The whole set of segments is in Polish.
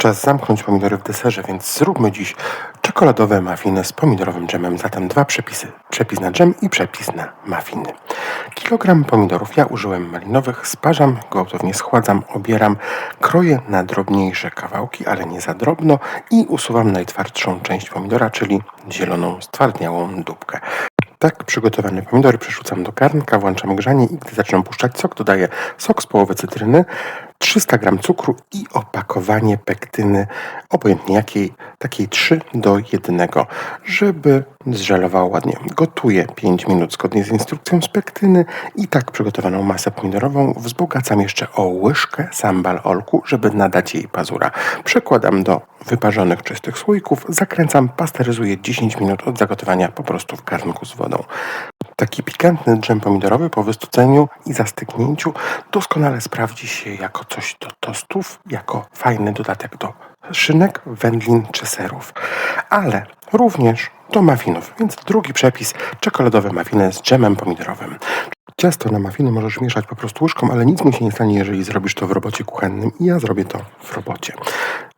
Czas zamknąć pomidory w deserze, więc zróbmy dziś czekoladowe muffiny z pomidorowym dżemem. Zatem dwa przepisy. Przepis na dżem i przepis na muffiny. Kilogram pomidorów, ja użyłem malinowych, sparzam, gwałtownie schładzam, obieram, kroję na drobniejsze kawałki, ale nie za drobno i usuwam najtwardszą część pomidora, czyli zieloną, stwardniałą dupkę. Tak przygotowane pomidory przerzucam do garnka, włączam grzanie i gdy zaczynam puszczać sok, dodaję sok z połowy cytryny, 300 g cukru i opakowanie pektyny, obojętnie jakiej, takiej 3 do 1, żeby zżelowało ładnie. Gotuję 5 minut zgodnie z instrukcją z pektyny i tak przygotowaną masę pomidorową wzbogacam jeszcze o łyżkę sambal olku, żeby nadać jej pazura. Przekładam do wyparzonych czystych słoików, zakręcam, pasteryzuję 10 minut od zagotowania po prostu w garnku z wodą. Taki pikantny dżem pomidorowy po wystudzeniu i zastygnięciu doskonale sprawdzi się jako coś do tostów, jako fajny dodatek do szynek, wędlin czy serów, ale również do muffinów. Więc drugi przepis czekoladowe muffiny z dżemem pomidorowym. Ciasto na muffiny możesz mieszać po prostu łyżką, ale nic mu się nie stanie, jeżeli zrobisz to w robocie kuchennym i ja zrobię to w robocie.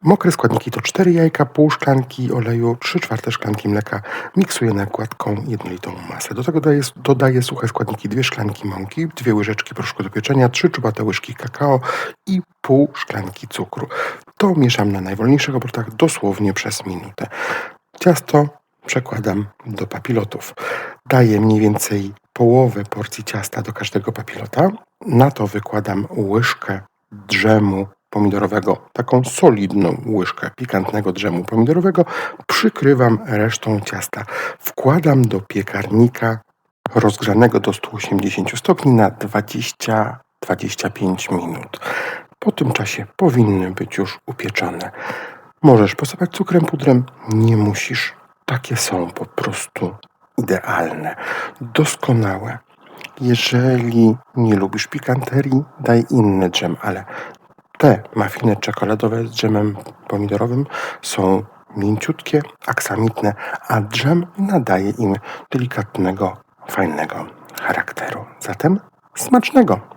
Mokre składniki to 4 jajka, pół szklanki oleju, 3 czwarte szklanki mleka. Miksuję na gładką, jednolitą masę. Do tego dodaję suche składniki, 2 szklanki mąki, 2 łyżeczki proszku do pieczenia, 3 czubate łyżki kakao i pół szklanki cukru. To mieszam na najwolniejszych obrotach dosłownie przez minutę. Ciasto przekładam do papilotów. Daję mniej więcej połowę porcji ciasta do każdego papilota. Na to wykładam łyżkę drzemu pomidorowego, taką solidną łyżkę pikantnego drzemu pomidorowego. Przykrywam resztą ciasta. Wkładam do piekarnika rozgrzanego do 180 stopni na 20-25 minut. Po tym czasie powinny być już upieczone. Możesz posypać cukrem, pudrem, nie musisz. Takie są po prostu idealne, doskonałe. Jeżeli nie lubisz pikanterii, daj inny dżem, ale te muffiny czekoladowe z dżemem pomidorowym są mięciutkie, aksamitne, a dżem nadaje im delikatnego, fajnego charakteru. Zatem smacznego!